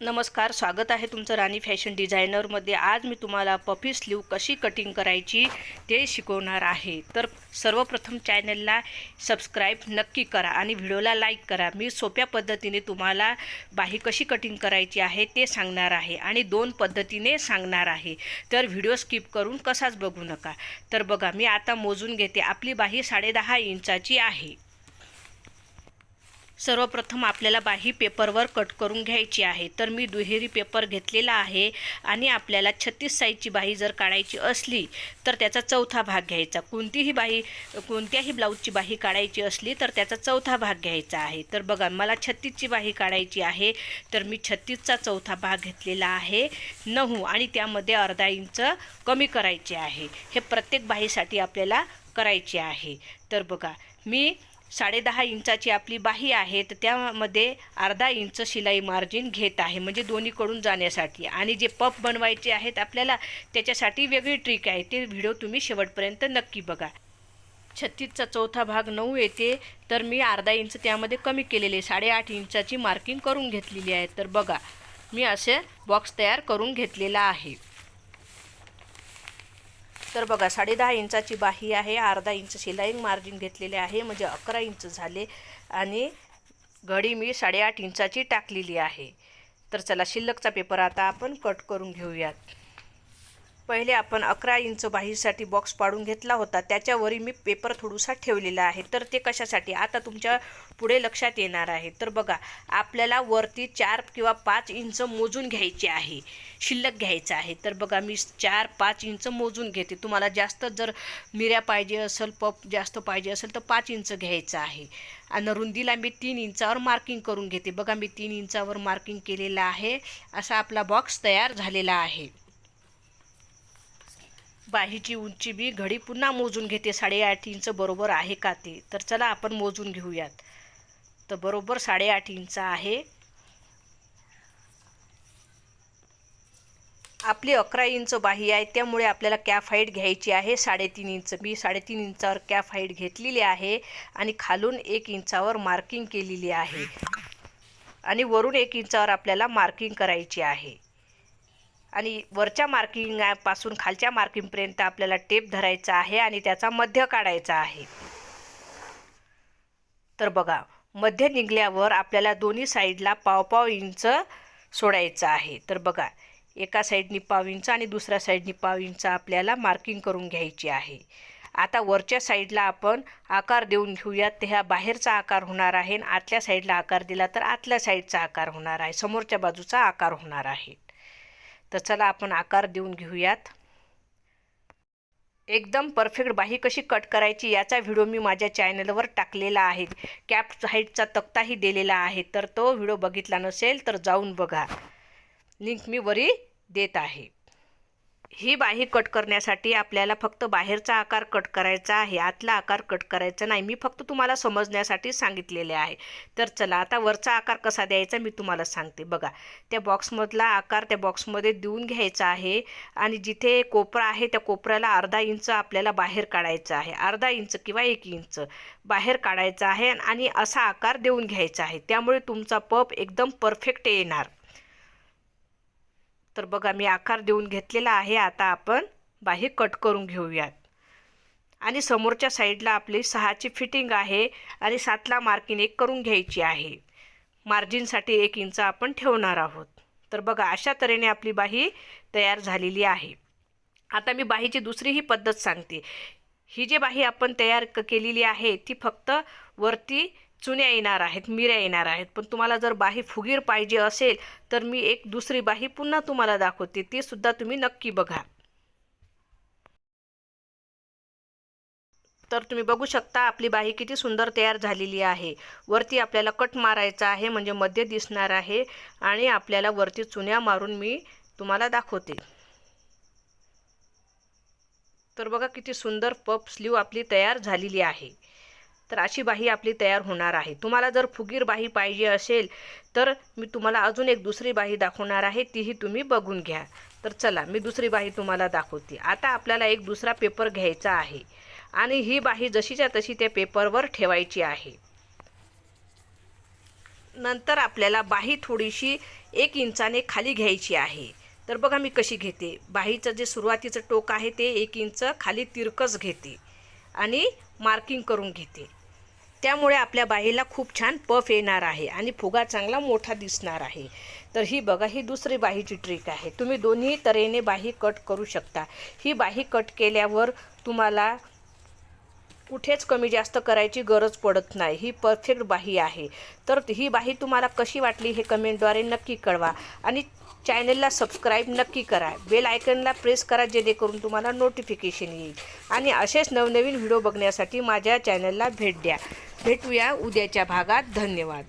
नमस्कार स्वागत आहे तुमचं राणी फॅशन डिझायनरमध्ये. आज मी तुम्हाला पफी स्लीव कशी कटिंग करायची ते शिकवणार आहे. तर सर्वप्रथम चॅनलला सबस्क्राईब नक्की करा आणि व्हिडिओला लाईक करा. मी सोप्या पद्धतीने तुम्हाला बाही कशी कटिंग करायची आहे ते सांगणार आहे आणि दोन पद्धतीने सांगणार आहे. तर व्हिडिओ स्किप करून कसाच बघू नका. तर बघा मी आता मोजून घेते. आपली बाही साडेदहा इंचाची आहे. सर्वप्रथम आपल्याला बाही पेपरवर कट करून घ्यायची आहे. तर मी दुहेरी पेपर घेतलेला आहे आणि आपल्याला छत्तीस साईजची बाही जर काढायची असली तर त्याचा चौथा भाग घ्यायचा. कोणतीही बाही कोणत्याही ब्लाऊजची बाही काढायची असली तर त्याचा चौथा भाग घ्यायचा आहे. तर बघा मला छत्तीसची बाही काढायची आहे. तर मी छत्तीसचा चौथा भाग घेतलेला आहे. नऊ आणि त्यामध्ये अर्धा इंच कमी करायचे आहे. हे प्रत्येक बाहीसाठी आपल्याला करायची आहे. तर बघा मी साडेदहा इंचाची आपली बाही आहे तर त्यामध्ये अर्धा इंच शिलाई मार्जिन घेत आहे म्हणजे दोन्हीकडून जाण्यासाठी. आणि जे पप बनवायचे आहेत आपल्याला त्याच्यासाठी वेगळी ट्रिक आहे. ते व्हिडिओ तुम्ही शेवटपर्यंत नक्की बघा. छत्तीसचा चौथा भाग नऊ येते तर मी अर्धा इंच त्यामध्ये कमी केलेले साडेआठ इंचाची मार्किंग करून घेतलेली आहे. तर बघा मी असे बॉक्स तयार करून घेतलेला आहे. तर बघा साडेदहा इंचाची बाही आहे अर्धा इंच शिलाई मार्जिन घेतलेले आहे म्हणजे अकरा इंच झाले. आणि घडी मी साडेआठ इंचाची टाकलेली आहे. तर चला शिल्लकचा पेपर आता आपण कट करून घेऊयात. पहिले आपण अकरा इंच बाहीरसाठी बॉक्स पाडून घेतला होता. त्याच्यावरही मी पेपर थोडूसा ठेवलेला आहे. तर ते कशासाठी? आता तुमच्यापुढे लक्षात येणार आहे. तर बघा आपल्याला वरती चार किंवा पाच इंच मोजून घ्यायचे आहे. शिल्लक घ्यायचं आहे. तर बघा मी चार पाच इंच मोजून घेते. तुम्हाला जास्त जर मिऱ्या पाहिजे असेल पप जास्त पाहिजे असेल तर पाच इंच घ्यायचं आहे. आणि रुंदीला मी तीन इंचावर मार्किंग करून घेते. बघा मी तीन इंचावर मार्किंग केलेलं आहे. असा आपला बॉक्स तयार झालेला आहे. बाहीची उंची बी घडी पुन्हा मोजून घेते. साडेआठ इंच बरोबर आहे का ते? तर चला आपण मोजून घेऊयात. तर बरोबर साडेआठ इंच आहे. आपली अकरा इंच बाही आहे. त्यामुळे आपल्याला कॅफ हाईट घ्यायची आहे. साडेतीन इंच मी साडेतीन इंचावर कॅफ हाईट घेतलेली आहे. आणि खालून एक इंचावर मार्किंग केलेली आहे. आणि वरून एक इंचावर आपल्याला मार्किंग करायची आहे. आणि वरच्या मार्किंगपासून खालच्या मार्किंगपर्यंत आपल्याला टेप धरायचा आहे आणि त्याचा मध्य काढायचा आहे. तर बघा मध्य निघल्यावर आपल्याला दोन्ही साईडला पाव पाव इंच सोडायचं आहे. तर बघा एका साईडनी पाव इंच आणि दुसऱ्या साईडनी पाव इंच आपल्याला मार्किंग करून घ्यायची आहे. आता वरच्या साईडला आपण आकार देऊन घेऊयात ते ह्या बाहेरचा आकार होणार आहे आणि आतल्या साईडला आकार दिला तर आतल्या साईडचा आकार होणार आहे. समोरच्या बाजूचा आकार होणार आहे. तर चला आपण आकार देऊन घेऊयात. एकदम परफेक्ट बाही कशी कट करायची याचा व्हिडिओ मी माझ्या चॅनलवर टाकलेला आहे. कॅप हाईटचा तक्ताही दिलेला आहे. तर तो व्हिडिओ बघितला नसेल तर जाऊन बघा. लिंक मी वरी देत आहे. ही बाही कट करण्यासाठी आपल्याला फक्त बाहेरचा आकार कट करायचा आहे. आतला आकार कट करायचा नाही. मी फक्त तुम्हाला समजण्यासाठी सांगितलेले आहे. तर चला आता वरचा आकार कसा द्यायचा मी तुम्हाला सांगते. बघा त्या बॉक्समधला आकार त्या बॉक्समध्ये देऊन घ्यायचा आहे आणि जिथे कोपरा आहे त्या कोपऱ्याला अर्धा इंच आपल्याला बाहेर काढायचा आहे. अर्धा इंच किंवा एक इंच बाहेर काढायचा आहे आणि असा आकार देऊन घ्यायचा आहे. त्यामुळे तुमचा पप एकदम परफेक्ट येणार. तर बघा मी आकार देऊन घेतलेला आहे. आता आपण बाही कट करून घेऊयात. आणि समोरच्या साईडला आपली सहाची फिटिंग आहे आणि सातला मार्किंग एक करून घ्यायची आहे. मार्जिनसाठी एक इंच आपण ठेवणार आहोत. तर बघा अशा तऱ्हेने आपली बाही तयार झालेली आहे. आता मी बाहीची दुसरीही पद्धत सांगते. ही जी बाही आपण तयार क केलेली आहे ती फक्त वरती चुन्या येणार आहेत मिऱ्या येणार आहेत. पण तुम्हाला जर बाही फुगीर पाहिजे असेल तर मी एक दुसरी बाही पुन्हा तुम्हाला दाखवते. ती सुद्धा तुम्ही नक्की बघा. तर तुम्ही बघू शकता आपली बाही किती सुंदर तयार झालेली आहे. वरती आपल्याला कट मारायचा आहे म्हणजे मध्ये दिसणार आहे. आणि आपल्याला वरती चुन्या मारून मी तुम्हाला दाखवते. तर बघा किती सुंदर पप स्लीव आपली तयार झालेली आहे. तर अशी बाही आपली तयार होणार आहे. तुम्हाला जर फुगीर बाही पाहिजे असेल तर मी तुम्हाला अजून एक दुसरी बाही दाखवणार आहे तीही तुम्ही बघून घ्या. तर चला मी दुसरी बाही तुम्हाला दाखवते. आता आपल्याला एक दुसरा पेपर घ्यायचा आहे. आणि ही बाही जशीच्या तशी त्या पेपरवर ठेवायची आहे. नंतर आपल्याला बाही थोडीशी एक इंचाने खाली घ्यायची आहे. तर बघा मी कशी घेते. बाहीचं जे सुरुवातीचं टोक आहे ते एक इंच खाली तिरकस घेते. आणि मार्किंग करून घेते. त्यामुळे आपल्या बाहीला खूप छान पफ येणार आहे आणि फुगा चांगला मोठा दिसणार आहे. तर ही बघा ही दुसरी बाहीची ट्रिक आहे. तुम्ही दोन्ही तऱ्हेने बाही कट करू शकता. ही बाही कट केल्यावर तुम्हाला कुठेच कमी जास्त करायची गरज पडत नाही. ही परफेक्ट बाही आहे. तर ही बाही तुम्हाला कशी वाटली हे कमेंटद्वारे नक्की कळवा. आणि चॅनलला सबस्क्राईब नक्की करा. बेल आयकनला प्रेस करा जेणेकरून तुम्हाला नोटिफिकेशन येईल. आणि असेच नवनवीन व्हिडिओ बघण्यासाठी माझ्या चॅनलला भेट द्या. भेटूया उद्याच्या भागात. धन्यवाद.